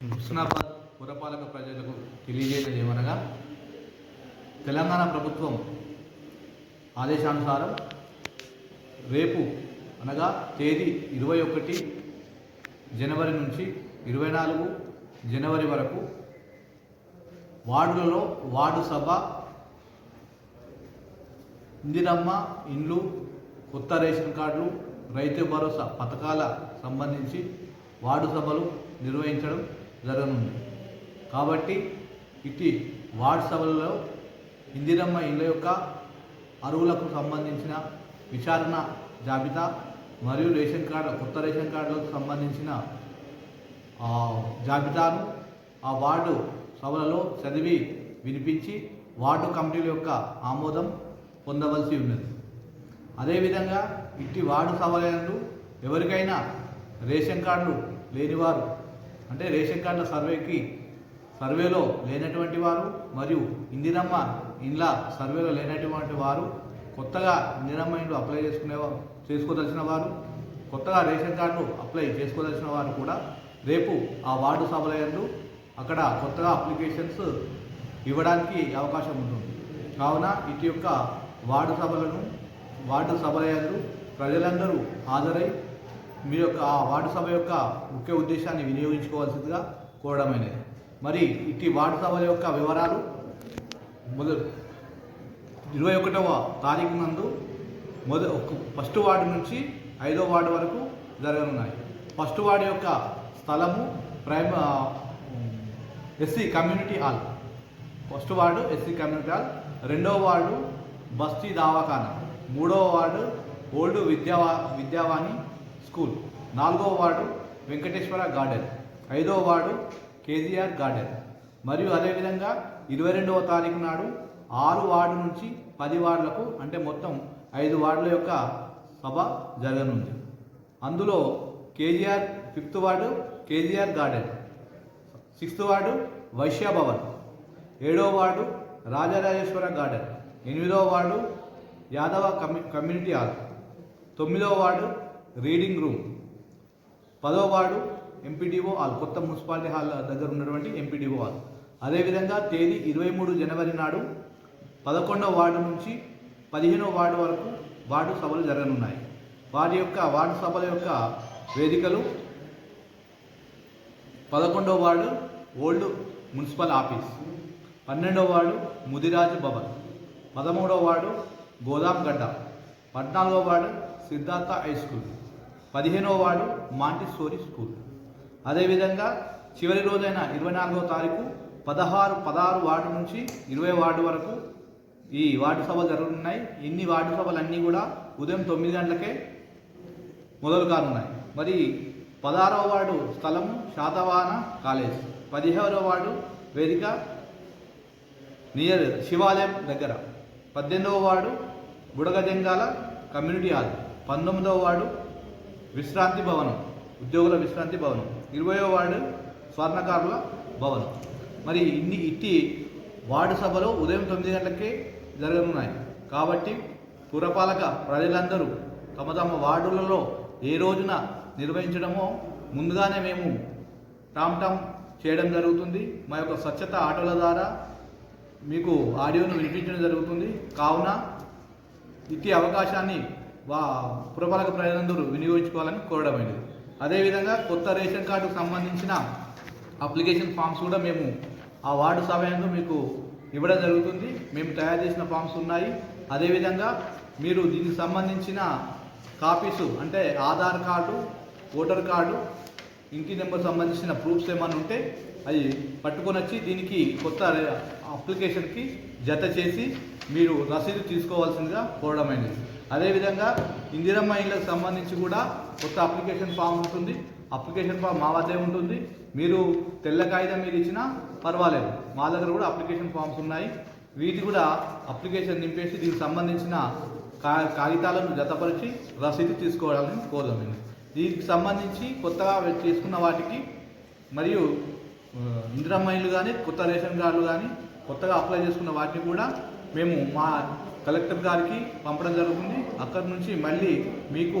హుస్నాబాద్ పురపాలక ప్రజలకు తెలియజేయడం ఏమనగా తెలంగాణ ప్రభుత్వం ఆదేశానుసారం రేపు అనగా తేదీ ఇరవై ఒకటి జనవరి నుంచి ఇరవై నాలుగు జనవరి వరకు వార్డులలో వార్డు సభ ఇందిరమ్మ ఇండ్లు కొత్త రేషన్ కార్డులు రైతు భరోసా పథకాల సంబంధించి వార్డు సభలు నిర్వహించడం జరగనుంది. కాబట్టి ఇటు వార్డు సభలలో ఇందిరమ్మ ఇళ్ళ యొక్క అరువులకు సంబంధించిన విచారణ జాబితా మరియు రేషన్ కార్డు కొత్త రేషన్ కార్డులకు సంబంధించిన జాబితాను ఆ వార్డు సభలలో చదివి వినిపించి వార్డు కమిటీల యొక్క ఆమోదం పొందవలసి ఉన్నది. అదేవిధంగా ఇట్టి వార్డు సభలందు ఎవరికైనా రేషన్ కార్డులు లేనివారు అంటే రేషన్ కార్డుల సర్వేకి సర్వేలో లేనటువంటి వారు మరియు ఇందిరమ్మ ఇండ్ల సర్వేలో లేనటువంటి వారు కొత్తగా ఇందిరమ్మ ఇండ్లు అప్లై చేసుకునే చేసుకోదలిచిన వారు కొత్తగా రేషన్ కార్డు అప్లై చేసుకోదలిచిన వారు కూడా రేపు ఆ వార్డు సభలందు అక్కడ కొత్తగా అప్లికేషన్స్ ఇవ్వడానికి అవకాశం ఉంటుంది. కావున ఇటు యొక్క వార్డు సభలను వార్డు సభలందు ప్రజలందరూ హాజరై మీ యొక్క ఆ వార్డు సభ యొక్క ముఖ్య ఉద్దేశాన్ని వినియోగించుకోవాల్సిందిగా కోరడమైనది మరి ఇట్టి వార్డు సభల యొక్క వివరాలు మొదలు ఇరవై ఒకటవ తారీఖు నందు మొద ఒక ఫస్ట్ వార్డు నుంచి ఐదో వార్డు వరకు జరగనున్నాయి. ఫస్ట్ వార్డు యొక్క స్థలము prime SC community hall. First ward SC community hall రెండవ వార్డు బస్తీ దవాఖానా మూడవ వార్డు ఓల్డ్ విద్యావా విద్యావాణి స్కూల్. నాలుగవ వార్డు వెంకటేశ్వర గార్డెన్. ఐదవ వార్డు కేజీఆర్ గార్డెన్. మరియు అదేవిధంగా ఇరవై రెండవ తారీఖు నాడు ఆరు వార్డు నుంచి పది వార్డులకు అంటే మొత్తం ఐదు వార్డుల యొక్క సభ జరగనుంది. అందులో KGR fifth ward KGR garden. Sixth ward Vaishya Bhavan ఏడవ వార్డు రాజరాజేశ్వర గార్డెన్. ఎనిమిదవ వార్డు యాదవ కమ్యూ కమ్యూనిటీ హాల్. తొమ్మిదవ వార్డు రీడింగ్ రూమ్. పదవ వార్డు ఎంపీడీఓ హాల్ కొత్త మున్సిపాలిటీ హాల్ దగ్గర ఉన్నటువంటి ఎంపీడీఓ హాల్. అదేవిధంగా తేదీ ఇరవై మూడు జనవరి నాడు పదకొండవ వార్డు నుంచి పదిహేనవ వార్డు వరకు వార్డు సభలు జరగనున్నాయి. వారి యొక్క వార్డు సభల యొక్క వేదికలు పదకొండవ వార్డు ఓల్డ్ మున్సిపల్ ఆఫీస్ పన్నెండవ వార్డు ముదిరాజు భవన్ పదమూడవ వార్డు గోదాం గడ్డ పద్నాలుగవ వార్డు సిద్ధార్థ హై స్కూల్. పదిహేనవ వార్డు మాంటిస్టోరీ స్కూల్. అదేవిధంగా చివరి రోజైన ఇరవై నాలుగో తారీఖు పదహారు పదహారు వార్డు నుంచి ఇరవై వార్డు వరకు ఈ వార్డు సభలు జరుగుతున్నాయి. ఇన్ని వార్డు సభలన్నీ కూడా ఉదయం తొమ్మిది గంటలకే మొదలు కానున్నాయి. మరి పదహారవ వార్డు స్థలం శాతవాహన కాలేజ్. పదిహేడవ వార్డు వేదిక నియర్ శివాలయం దగ్గర. పద్దెనిమిదవ వార్డు బుడగజంగాల కమ్యూనిటీ హాల్. పంతొమ్మిదవ వార్డు విశ్రాంతి భవనం ఉద్యోగుల విశ్రాంతి భవనం. ఇరవయో వార్డు స్వర్ణకారుల భవనం. మరి ఇన్ని ఇట్టి వార్డు సభలో ఉదయం తొమ్మిది గంటలకే జరగనున్నాయి. కాబట్టి పురపాలక ప్రజలందరూ తమ తమ వార్డులలో ఏ రోజున నిర్వహించడమో ముందుగానే మేము టామ్ టామ్ చేయడం జరుగుతుంది. మా యొక్క స్వచ్ఛత ఆటోల ద్వారా మీకు ఆడియోను వినిపించడం జరుగుతుంది. కావున ఇట్టి అవకాశాన్ని వా పురపాలక ప్రజలందరూ వినియోగించుకోవాలని కోరడమైనది అదేవిధంగా కొత్త రేషన్ కార్డుకు సంబంధించిన అప్లికేషన్ ఫామ్స్ కూడా మేము ఆ వార్డు సమయంలో మీకు ఇవ్వడం జరుగుతుంది. మేము తయారు చేసిన ఫామ్స్ ఉన్నాయి. అదేవిధంగా మీరు దీనికి సంబంధించిన కాపీసు అంటే ఆధార్ కార్డు ఓటర్ కార్డు ఇంటి నెంబర్ సంబంధించిన ప్రూఫ్స్ ఏమైనా ఉంటే అది పట్టుకొని వచ్చి దీనికి కొత్త అప్లికేషన్కి జత చేసి మీరు రసీదు తీసుకోవాల్సిందిగా కోరడమైనది అదేవిధంగా ఇందిరమ్మ ఇళ్ళకి సంబంధించి కూడా కొత్త అప్లికేషన్ ఫామ్ ఉంటుంది. అప్లికేషన్ ఫామ్ మా వద్దే ఉంటుంది. మీరు తెల్ల కాగితం మీరు ఇచ్చినా పర్వాలేదు. మా దగ్గర కూడా అప్లికేషన్ ఫామ్స్ ఉన్నాయి. వీటి కూడా అప్లికేషన్ నింపేసి దీనికి సంబంధించిన కా కాగితాలను జతపరిచి రసీదు తీసుకోవాలని కోరదామండి దీనికి సంబంధించి కొత్తగా చేసుకున్న వాటికి మరియు ఇందిరమ్మ ఇల్లు కానీ కొత్త రేషన్ కార్డులు కానీ కొత్తగా అప్లై చేసుకున్న వాటిని కూడా మేము మా కలెక్టర్ గారికి పంపడం జరుగుతుంది. అక్కడి నుంచి మళ్ళీ మీకు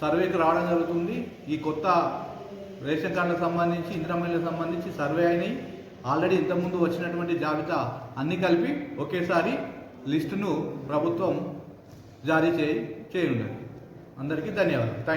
సర్వేకి రావడం జరుగుతుంది. ఈ కొత్త రేషన్ కార్డులకు సంబంధించి ఇంద్రమహిళలకు సంబంధించి సర్వే అయినాయి. ఆల్రెడీ ఇంతకుముందు వచ్చినటువంటి జాబితా అన్ని కలిపి ఒకేసారి లిస్టును ప్రభుత్వం జారీ చేయి చేయనున్నది అందరికీ ధన్యవాదాలు. థ్యాంక్